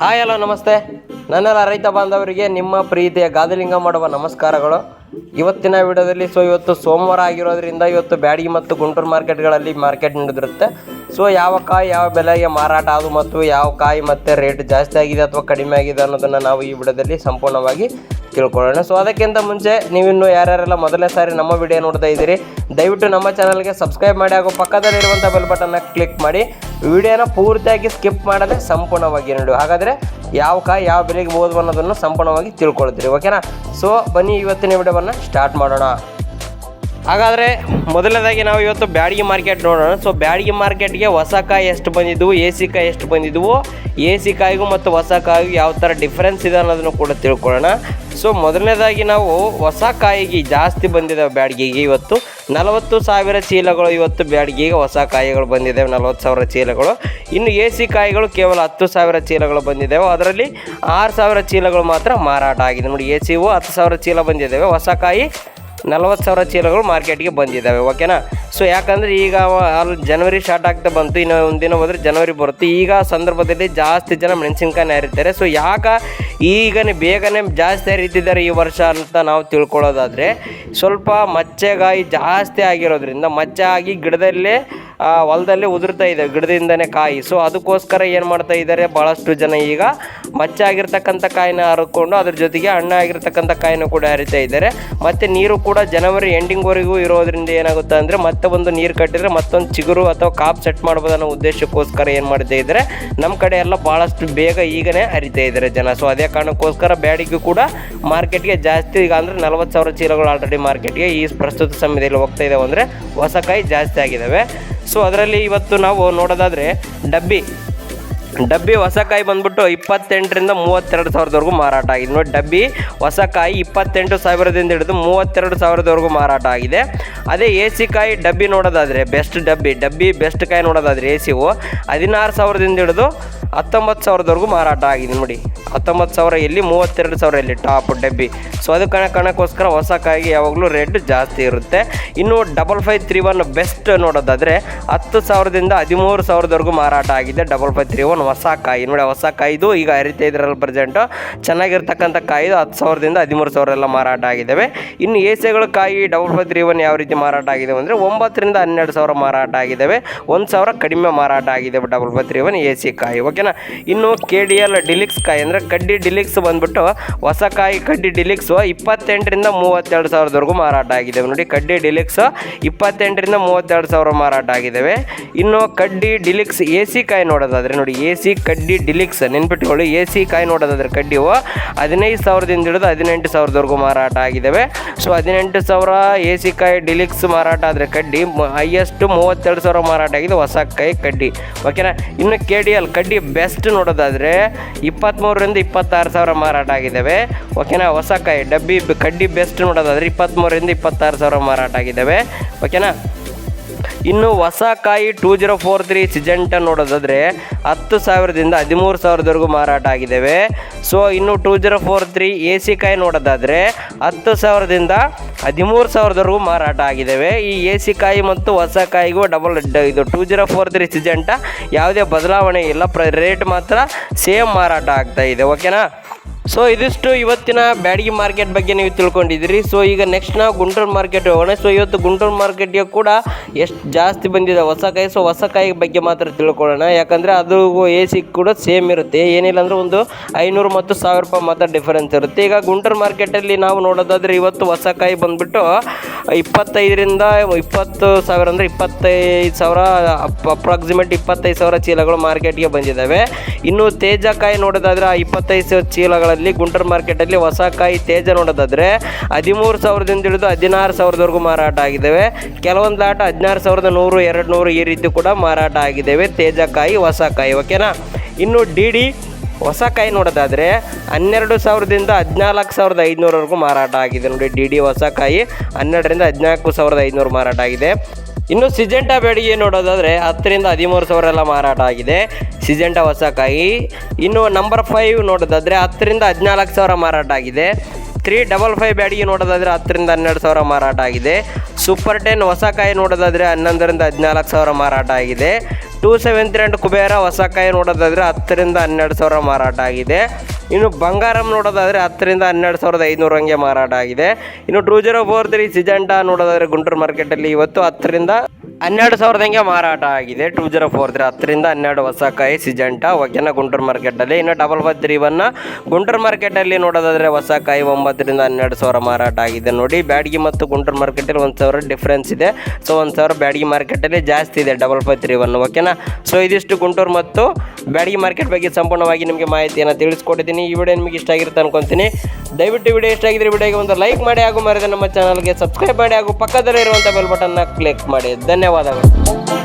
Hi, hello, ನಮಸ್ತೆ. ನನ್ನೆಲ್ಲ ರೈತ ಬಾಂಧವರಿಗೆ ನಿಮ್ಮ ಪ್ರೀತಿಯ ಗಾದಲಿಂಗ ಮಾಡುವ ನಮಸ್ಕಾರಗಳು. ಇವತ್ತಿನ ವಿಡಿಯೋದಲ್ಲಿ ಸೊ, ಇವತ್ತು ಸೋಮವಾರ ಆಗಿರೋದ್ರಿಂದ ಇವತ್ತು ಬ್ಯಾಡಗಿ ಮತ್ತು ಗುಂಟೂರು ಮಾರ್ಕೆಟ್ಗಳಲ್ಲಿ ಮಾರ್ಕೆಟ್ ನಡೆದಿರುತ್ತೆ. ಸೊ, ಯಾವ ಕಾಯಿ, ಯಾವ ಬೆಲೆಗೆ ಮಾರಾಟ ಅದು ಮತ್ತು ಯಾವ ಕಾಯಿ ಮತ್ತು ರೇಟ್ ಜಾಸ್ತಿ ಆಗಿದೆ ಅಥವಾ ಕಡಿಮೆ ಆಗಿದೆ ಅನ್ನೋದನ್ನು ನಾವು ಈ ವಿಡಿಯೋದಲ್ಲಿ ಸಂಪೂರ್ಣವಾಗಿ ತಿಳ್ಕೊಳ್ಳೋಣ. ಸೊ ಅದಕ್ಕಿಂತ ಮುಂಚೆ ನೀವಿನ್ನು ಯಾರ್ಯಾರೆಲ್ಲ ಮೊದಲನೇ ಸಾರಿ ನಮ್ಮ ವಿಡಿಯೋ ನೋಡ್ತಾ ಇದ್ದೀರಿ, ದಯವಿಟ್ಟು ನಮ್ಮ ಚಾನಲ್ಗೆ ಸಬ್ಸ್ಕ್ರೈಬ್ ಮಾಡಿ ಹಾಗೂ ಪಕ್ಕದಲ್ಲಿರುವಂಥ ಬೆಲ್ ಬಟನ್ನ ಕ್ಲಿಕ್ ಮಾಡಿ. ವಿಡಿಯೋನ ಪೂರ್ತಿಯಾಗಿ ಸ್ಕಿಪ್ ಮಾಡದೆ ಸಂಪೂರ್ಣವಾಗಿ ನೋಡಿ. ಹಾಗಾದರೆ ಯಾವ ಕಾಯಿ, ಯಾವ ಬೆಲೆಗೆ ಹೋದ್ ಅನ್ನೋದನ್ನು ಸಂಪೂರ್ಣವಾಗಿ ತಿಳ್ಕೊಳ್ತೀರಿ. ಓಕೆನಾ ಸೊ ಬನ್ನಿ ಇವತ್ತಿನ ವಿಡಿಯೋವನ್ನು ಸ್ಟಾರ್ಟ್ ಮಾಡೋಣ. ಹಾಗಾದರೆ ಮೊದಲನೇದಾಗಿ ನಾವು ಇವತ್ತು ಬ್ಯಾಡಗಿ ಮಾರ್ಕೆಟ್ ನೋಡೋಣ. ಸೊ ಬ್ಯಾಡಗಿ ಮಾರ್ಕೆಟ್ಗೆ ಹೊಸ ಕಾಯಿ ಎಷ್ಟು ಬಂದಿದ್ದವು ಎ ಸಿ ಕಾಯಿ ಎಷ್ಟು ಬಂದಿದ್ವು ಎ ಸಿ ಕಾಯಿಗೂ ಮತ್ತು ಹೊಸ ಕಾಯಿಗೂ ಯಾವ ಥರ ಡಿಫ್ರೆನ್ಸ್ ಇದೆ ಅನ್ನೋದನ್ನು ಕೂಡ ತಿಳ್ಕೊಳ್ಳೋಣ. ಸೊ ಮೊದಲನೇದಾಗಿ ನಾವು ಹೊಸ ಕಾಯಿಗೆ ಜಾಸ್ತಿ ಬಂದಿದ್ದಾವೆ ಬ್ಯಾಡ್ಗೆಗೆ ಇವತ್ತು. ನಲವತ್ತು ಸಾವಿರ ಚೀಲಗಳು ಇವತ್ತು ಬ್ಯಾಡ್ಗೆಗೆ ಹೊಸ ಕಾಯಿಗಳು ಬಂದಿದ್ದಾವೆ ನಲವತ್ತು ಸಾವಿರ ಚೀಲಗಳು. ಇನ್ನು ಎ ಸಿ ಕಾಯಿಗಳು ಕೇವಲ ಹತ್ತು ಸಾವಿರ ಚೀಲಗಳು ಬಂದಿದ್ದಾವೆ ಅದರಲ್ಲಿ ಆರು ಸಾವಿರ ಚೀಲಗಳು ಮಾತ್ರ ಮಾರಾಟ ಆಗಿದೆ. ನೋಡಿ ಎ ಸಿವು ಹತ್ತು ಸಾವಿರ ಚೀಲ ಬಂದಿದ್ದಾವೆ ಹೊಸ ಕಾಯಿ ನಲವತ್ತು ಸಾವಿರ ಚೀಲಗಳು ಮಾರ್ಕೆಟ್ಗೆ ಬಂದಿದ್ದಾವೆ ಓಕೆನಾ ಸೊ ಯಾಕಂದರೆ ಈಗ ಅಲ್ಲಿ ಜನವರಿ ಸ್ಟಾರ್ಟ್ ಆಗ್ತಾ ಬಂತು, ಇನ್ನು ಒಂದಿನ ಹೋದರೆ ಜನವರಿ ಬರುತ್ತೆ. ಈಗ ಸಂದರ್ಭದಲ್ಲಿ ಜಾಸ್ತಿ ಜನ ಮೆಣಸಿನ್ಕಾಯಿ ಹರಿತಾರೆ. ಸೊ ಯಾಕೆ ಈಗನೇ ಬೇಗನೆ ಜಾಸ್ತಿ ಹರಿತಿದ್ದಾರೆ ಈ ವರ್ಷ ಅಂತ ನಾವು ತಿಳ್ಕೊಳ್ಳೋದಾದರೆ, ಸ್ವಲ್ಪ ಮಚ್ಚೆಗಾಯಿ ಜಾಸ್ತಿ ಆಗಿರೋದ್ರಿಂದ, ಮಚ್ಚೆ ಆಗಿ ಗಿಡದಲ್ಲೇ ಹೊಲದಲ್ಲೇ ಉದುರ್ತಾ ಇದೆ, ಗಿಡದಿಂದನೇ ಕಾಯಿ. ಸೊ ಅದಕ್ಕೋಸ್ಕರ ಏನು ಮಾಡ್ತಾ ಇದ್ದಾರೆ? ಭಾಳಷ್ಟು ಜನ ಈಗ ಮಚ್ಚಾಗಿರ್ತಕ್ಕಂಥ ಕಾಯಿನ ಹರ್ಕೊಂಡು ಅದ್ರ ಜೊತೆಗೆ ಹಣ್ಣಾಗಿರ್ತಕ್ಕಂಥ ಕಾಯಿನ ಕೂಡ ಹರಿತಾ ಇದ್ದಾರೆ. ಮತ್ತು ನೀರು ಕೂಡ ಜನವರಿ ಎಂಡಿಂಗ್ವರೆಗೂ ಇರೋದ್ರಿಂದ ಏನಾಗುತ್ತೆ ಅಂದರೆ ಮತ್ತೆ ಒಂದು ನೀರು ಕಟ್ಟಿದರೆ ಮತ್ತೊಂದು ಚಿಗುರು ಅಥವಾ ಕಾಪ್ ಸೆಟ್ ಮಾಡ್ಬೋದು ಅನ್ನೋ ಉದ್ದೇಶಕ್ಕೋಸ್ಕರ ಏನು ಮಾಡ್ತಾ ಇದ್ದಾರೆ? ನಮ್ಮ ಕಡೆ ಎಲ್ಲ ಭಾಳಷ್ಟು ಬೇಗ ಈಗನೇ ಹರಿತಾ ಇದ್ದಾರೆ ಜನ. ಸೊ ಅದೇ ಕಾರಣಕ್ಕೋಸ್ಕರ ಬ್ಯಾಡಿಗೂ ಕೂಡ ಮಾರ್ಕೆಟ್ಗೆ ಜಾಸ್ತಿ ಈಗ ಅಂದರೆ ನಲವತ್ತು ಸಾವಿರ ಚೀಲಗಳು ಆಲ್ರೆಡಿ ಮಾರ್ಕೆಟ್ಗೆ ಈ ಪ್ರಸ್ತುತ ಸಮಯದಲ್ಲಿ ಹೋಗ್ತಾ ಇದ್ದಾವೆ ಅಂದರೆ ಹೊಸ ಕಾಯಿ ಜಾಸ್ತಿ ಆಗಿದ್ದಾವೆ ಸೊ ಅದರಲ್ಲಿ ಇವತ್ತು ನಾವು ನೋಡೋದಾದರೆ ಡಬ್ಬಿ. ಡಬ್ಬಿ ಹೊಸ ಕಾಯಿ ಬಂದ್ಬಿಟ್ಟು ಇಪ್ಪತ್ತೆಂಟರಿಂದ ಮೂವತ್ತೆರಡು ಸಾವಿರದವರೆಗೂ ಮಾರಾಟ ಆಗಿದೆ. ನೋಡಿ, ಡಬ್ಬಿ ಹೊಸ ಕಾಯಿ ಇಪ್ಪತ್ತೆಂಟು ಸಾವಿರದಿಂದ ಹಿಡಿದು ಮೂವತ್ತೆರಡು ಸಾವಿರದವರೆಗೂ ಮಾರಾಟ ಆಗಿದೆ. ಅದೇ ಎ ಸಿ ಕಾಯಿ ಡಬ್ಬಿ ನೋಡೋದಾದರೆ ಬೆಸ್ಟ್ ಡಬ್ಬಿ ಡಬ್ಬಿ ಬೆಸ್ಟ್ ಕಾಯಿ ನೋಡೋದಾದರೆ ಎ ಸಿವು ಹದಿನಾರು ಸಾವಿರದಿಂದ ಹಿಡಿದು ಹತ್ತೊಂಬತ್ತು ಸಾವಿರದವರೆಗೂ ಮಾರಾಟ ಆಗಿದೆ ನೋಡಿ. ಹತ್ತೊಂಬತ್ತು ಸಾವಿರ ಇಲ್ಲಿ, ಮೂವತ್ತೆರಡು ಸಾವಿರ ಇಲ್ಲಿ, ಟಾಪ್ ಡಬ್ಬಿ. ಸೊ ಅದು ಕಣ ಕಣಕ್ಕೋಸ್ಕರ ಹೊಸ ಯಾವಾಗಲೂ ರೇಟ್ ಜಾಸ್ತಿ ಇರುತ್ತೆ. ಇನ್ನು double five three one best ನೋಡೋದಾದರೆ, ಹತ್ತು ಸಾವಿರದಿಂದ ಹದಿಮೂರು ಸಾವಿರದವರೆಗೂ ಮಾರಾಟ ಆಗಿದೆ ಡಬಲ್ ಫೈವ್ ತ್ರೀ ಒನ್ ಹೊಸ ಕಾಯಿ. ನೋಡಿ ಹೊಸ ಕಾಯ್ದು ಈಗ ಹರಿತೈದರಲ್ಲಿ ಪ್ರೆಸೆಂಟು ಚೆನ್ನಾಗಿರ್ತಕ್ಕಂಥ ಕಾಯ್ದು ಹತ್ತು ಸಾವಿರದಿಂದ ಹದಿಮೂರು ಸಾವಿರ ಎಲ್ಲ ಮಾರಾಟ ಆಗಿದ್ದಾವೆ. ಇನ್ನು ಏಸೆಗಳು ಕಾಯಿ ಡಬಲ್ ಫೈವ್ ತ್ರೀ ಒನ್ ಯಾವ ರೀತಿ ಮಾರಾಟ ಆಗಿದೆ ಅಂದರೆ, ಒಂಬತ್ತರಿಂದ ಹನ್ನೆರಡು ಸಾವಿರ ಮಾರಾಟ ಆಗಿದ್ದಾವೆ. ಒಂದು ಸಾವಿರ ಕಡಿಮೆ ಮಾರಾಟ ಆಗಿದೆ double five three one A C ಕಾಯಿ ಓಕೆನಾ ಇನ್ನು ಕೆ ಡಿ ಎಲ್ ಡಿಲಿಕ್ಸ್ ಕಾಯಿ ಅಂದರೆ ಕಡ್ಡಿ ಡಿಲಿಕ್ಸ್ ಬಂದ್ಬಿಟ್ಟು ಹೊಸ ಕಾಯಿ ಕಡ್ಡಿ ಡಿಲಿಕ್ಸು ಇಪ್ಪತ್ತೆಂಟರಿಂದ ಮೂವತ್ತೆರಡು ಸಾವಿರದವರೆಗೂ ಮಾರಾಟ ಆಗಿದ್ದಾವೆ ನೋಡಿ ಕಡ್ಡಿ ಡಿಲಿಕ್ಸ್ ಇಪ್ಪತ್ತೆಂಟರಿಂದ ಮೂವತ್ತೆರಡು ಸಾವಿರ ಮಾರಾಟ ಆಗಿದ್ದಾವೆ ಇನ್ನು ಕಡ್ಡಿ ಡಿಲಿಕ್ಸ್ ಎ ಸಿ ಕಾಯಿ ನೋಡೋದಾದರೆ, ನೋಡಿ ಎ ಸಿ ಕಡ್ಡಿ ಡಿಲಿಕ್ಸ್ ನೆನ್ಪಿಟ್ಕೊಳ್ಳಿ. ಎ ಸಿ ಕಾಯಿ ನೋಡೋದಾದರೆ ಕಡ್ಡಿವು ಹದಿನೈದು ಸಾವಿರದಿಂದ ಹಿಡಿದು ಹದಿನೆಂಟು ಸಾವಿರದವರೆಗೂ ಮಾರಾಟ ಆಗಿದ್ದಾವೆ ಸೊ, ಹದಿನೆಂಟು ಸಾವಿರ ಎ ಸಿ ಕಾಯಿ ಡಿಲಿಕ್ಸ್ ಮಾರಾಟ ಆದರೆ ಕಡ್ಡಿ ಹೈಯೆಸ್ಟ್ ಮೂವತ್ತೆರಡು ಸಾವಿರ ಮಾರಾಟ ಆಗಿದೆ ಹೊಸ ಕಾಯಿ ಕಡ್ಡಿ ಓಕೆನಾ? ಇನ್ನು ಕೆ ಡಿ ಎಲ್ ಕಡ್ಡಿ ಬೆಸ್ಟ್ ನೋಡೋದಾದರೆ ಇಪ್ಪತ್ತ್ಮೂರರಿಂದ ಇಪ್ಪತ್ತಾರು ಸಾವಿರ ಮಾರಾಟ ಆಗಿದ್ದಾವೆ. ಓಕೆನಾ? ಹೊಸ ಕಾಯಿ, ಡಬ್ಬಿ ಕಡ್ಡಿ ಬೆಸ್ಟ್ ನೋಡೋದಾದರೆ ಇಪ್ಪತ್ತ್ಮೂರಿಂದ ಇಪ್ಪತ್ತಾರು ಸಾವಿರ ಮಾರಾಟ ಆಗಿದ್ದಾವೆ. ಓಕೆನಾ? ಇನ್ನು ಹೊಸ ಕಾಯಿ two zero four three Syngenta ನೋಡೋದಾದರೆ ಹತ್ತು ಸಾವಿರದಿಂದ ಹದಿಮೂರು ಸಾವಿರದವರೆಗೂ ಮಾರಾಟ ಆಗಿದ್ದಾವೆ. ಸೊ ಇನ್ನು two zero four three A C ಕಾಯಿ ನೋಡೋದಾದರೆ ಹತ್ತು ಸಾವಿರದಿಂದ ಹದಿಮೂರು ಸಾವಿರದವರೆಗೂ ಮಾರಾಟ ಆಗಿದ್ದಾವೆ ಈ ಎ ಸಿ ಕಾಯಿ ಮತ್ತು ಹೊಸ ಕಾಯಿಗೂ ಡಬಲ್ ಇದು two zero four three Syngenta ಯಾವುದೇ ಬದಲಾವಣೆ ಇಲ್ಲ. ಪ್ರ ರೇಟ್ ಮಾತ್ರ ಸೇಮ್ ಮಾರಾಟ ಆಗ್ತಾ ಇದೆ. ಓಕೆನಾ ಸೊ ಇದಿಷ್ಟು ಇವತ್ತಿನ ಬ್ಯಾಡಗಿ ಮಾರ್ಕೆಟ್ ಬಗ್ಗೆ ನೀವು ತಿಳ್ಕೊಂಡಿದ್ದೀರಿ. ಸೊ ಈಗ ನೆಕ್ಸ್ಟ್ ನಾವು ಗುಂಟೂರು ಮಾರ್ಕೆಟ್ ಹೋಗೋಣ. ಸೊ ಇವತ್ತು ಗುಂಟೂರು ಮಾರ್ಕೆಟ್ಗೆ ಕೂಡ ಎಷ್ಟು ಜಾಸ್ತಿ ಬಂದಿದೆ ಹೊಸಕಾಯಿ. ಸೊ ಹೊಸಕಾಯಿ ಬಗ್ಗೆ ಮಾತ್ರ ತಿಳ್ಕೊಳ್ಳೋಣ. ಯಾಕಂದರೆ ಅದು ಎ ಸಿ ಕೂಡ ಸೇಮ್ ಇರುತ್ತೆ. ಏನಿಲ್ಲ ಅಂದರೆ ಒಂದು ಐನೂರು ಮತ್ತು ಸಾವಿರ ರೂಪಾಯಿ ಮಾತ್ರ ಡಿಫರೆನ್ಸ್ ಇರುತ್ತೆ. ಈಗ ಗುಂಟೂರು ಮಾರ್ಕೆಟಲ್ಲಿ ನಾವು ನೋಡೋದಾದರೆ ಇವತ್ತು ಹೊಸ ಕಾಯಿ ಬಂದುಬಿಟ್ಟು ಇಪ್ಪತ್ತೈದರಿಂದ ಇಪ್ಪತ್ತು ಸಾವಿರ ಅಂದರೆ ಇಪ್ಪತ್ತೈದು ಸಾವಿರ ಅಪ್ರಾಕ್ಸಿಮೇಟ್ ಇಪ್ಪತ್ತೈದು ಸಾವಿರ ಚೀಲಗಳು ಮಾರ್ಕೆಟ್ಗೆ ಬಂದಿದ್ದಾವೆ. ಇನ್ನು ತೇಜಕಾಯಿ ನೋಡೋದಾದರೆ ಆ ಇಪ್ಪತ್ತೈದು ಸಾವಿರ ಚೀಲಗಳಲ್ಲಿ ಗುಂಟರ್ ಮಾರ್ಕೆಟಲ್ಲಿ ಹೊಸ ಕಾಯಿ ತೇಜ ನೋಡೋದಾದರೆ ಹದಿಮೂರು ಸಾವಿರದಿಂದ ಹಿಡಿದು ಹದಿನಾರು ಸಾವಿರದವರೆಗೂ ಮಾರಾಟ ಆಗಿದ್ದಾವೆ. ಕೆಲವೊಂದು ಲಾಟ ಹದಿನಾರು ಸಾವಿರದ ನೂರು, ಎರಡು ನೂರು ಈ ರೀತಿ ಕೂಡ ಮಾರಾಟ ಆಗಿದ್ದಾವೆ. ತೇಜ ಕಾಯಿ ಹೊಸ ಕಾಯಿ ಓಕೆನಾ ಇನ್ನು ಡಿ ಡಿ ಹೊಸ ಕಾಯಿ ನೋಡೋದಾದರೆ ಹನ್ನೆರಡು ಸಾವಿರದಿಂದ ಹದಿನಾಲ್ಕು ಸಾವಿರದ ಐದುನೂರವರೆಗೂ ಮಾರಾಟ ಆಗಿದೆ ನೋಡಿ ಡಿ ಡಿ ಹೊಸ ಕಾಯಿ ಹನ್ನೆರಡರಿಂದ ಹದಿನಾಲ್ಕು ಸಾವಿರದ ಐದುನೂರು ಮಾರಾಟ ಆಗಿದೆ. ಇನ್ನು ಸಿಜೆಂಟಾ ಬೆಡಿಗೆ ನೋಡೋದಾದರೆ ಹತ್ತರಿಂದ ಹದಿಮೂರು ಸಾವಿರ ಎಲ್ಲ ಮಾರಾಟ ಆಗಿದೆ. ಸಿಜೆಂಟಾ ಹೊಸಕಾಯಿ ಇನ್ನು ನಂಬರ್ ಫೈವ್ ನೋಡೋದಾದರೆ ಹತ್ತರಿಂದ ಹದಿನಾಲ್ಕು ಸಾವಿರ ಮಾರಾಟ ಆಗಿದೆ. ತ್ರೀ ಡಬಲ್ ಫೈವ್ ಬ್ಯಾಡಿಗೆ ನೋಡೋದಾದರೆ ಹತ್ತರಿಂದ ಹನ್ನೆರಡು ಸಾವಿರ ಮಾರಾಟ ಆಗಿದೆ. ಸೂಪರ್ ಟೆನ್ ಹೊಸ ಕಾಯಿ ನೋಡೋದಾದರೆ ಹನ್ನೊಂದರಿಂದ ಹದಿನಾಲ್ಕು ಸಾವಿರ ಮಾರಾಟ ಆಗಿದೆ. Two seven three and Kubera ಹೊಸ ಕಾಯಿ ನೋಡೋದಾದರೆ ಹತ್ತರಿಂದ ಹನ್ನೆರಡು ಸಾವಿರ ಮಾರಾಟ ಆಗಿದೆ. ಇನ್ನು ಬಂಗಾರಂ ನೋಡೋದಾದರೆ ಹತ್ತರಿಂದ ಹನ್ನೆರಡು ಸಾವಿರದ ಐನೂರು ಹಂಗೆ ಮಾರಾಟ ಆಗಿದೆ. ಇನ್ನು two zero four three Syngenta ನೋಡೋದಾದರೆ ಗುಂಟೂರು ಮಾರ್ಕೆಟಲ್ಲಿ ಇವತ್ತು ಹತ್ತರಿಂದ ಹನ್ನೆರಡು ಸಾವಿರದ ಹಂಗೆ ಮಾರಾಟ ಆಗಿದೆ. ಟೂ ಜೀರೋ ಫೋರ್ ತ್ರೀ ಹತ್ತರಿಂದ ಹನ್ನೆರಡು ಹೊಸ ಕಾಯಿ ಸಿಜೆಂಟಾ ಓಕೆನಾ ಗುಂಟೂರು ಮಾರ್ಕೆಟಲ್ಲಿ ಇನ್ನು ಡಬಲ್ ಫೈ ತ್ರೀ ಒನ್ನ ಗುಂಟೂರು ಮಾರ್ಕೆಟಲ್ಲಿ ನೋಡೋದಾದರೆ ಹೊಸ ಕಾಯಿ ಒಂಬತ್ತರಿಂದ ಹನ್ನೆರಡು ಸಾವಿರ ಮಾರಾಟ ಆಗಿದೆ ನೋಡಿ. ಬ್ಯಾಡಗಿ ಮತ್ತು ಗುಂಟೂರು ಮಾರ್ಕೆಟಲ್ಲಿ ಒಂದು ಸಾವಿರ ಡಿಫ್ರೆನ್ಸ್ ಇದೆ. ಸೊ ಒಂದು ಸಾವಿರ ಬ್ಯಾಡ್ಗಿ ಮಾರ್ಕೆಟಲ್ಲಿ ಜಾಸ್ತಿ ಇದೆ ಡಬಲ್ ಫೈವ್ ತ್ರೀ ಒನ್ ಓಕೆನಾ ಸೊ ಇದಿಷ್ಟು ಗುಂಟೂರು ಮತ್ತು ಬ್ಯಾಡಗಿ ಮಾರ್ಕೆಟ್ ಬಗ್ಗೆ ಸಂಪೂರ್ಣವಾಗಿ ನಿಮಗೆ ಮಾಹಿತಿಯನ್ನು ತಿಳಿಸ್ಕೊಟ್ಟಿದ್ದೀನಿ. ಈ ವಿಡಿಯೋ ನಿಮಗೆ ಇಷ್ಟ ಆಗಿರುತ್ತೆ ಅನ್ಕೊಂತೀನಿ. ದಯವಿಟ್ಟು ವಿಡಿಯೋ ಇಷ್ಟ ಆಗಿದ್ರೆ ವಿಡಿಯೋಗೆ ಒಂದು ಲೈಕ್ ಮಾಡಿ ಹಾಗೂ ಮರೆದ ನಮ್ಮ ಚಾನಲ್ಗೆ ಸಬ್ಸ್ಕ್ರೈಬ್ ಮಾಡಿ ಹಾಗೂ ಪಕ್ಕದಲ್ಲಿರುವಂಥ ಬೆಲ್ ಬಟನ್ನ ಕ್ಲಿಕ್ ಮಾಡಿ. ಧನ್ಯವಾದಗಳು.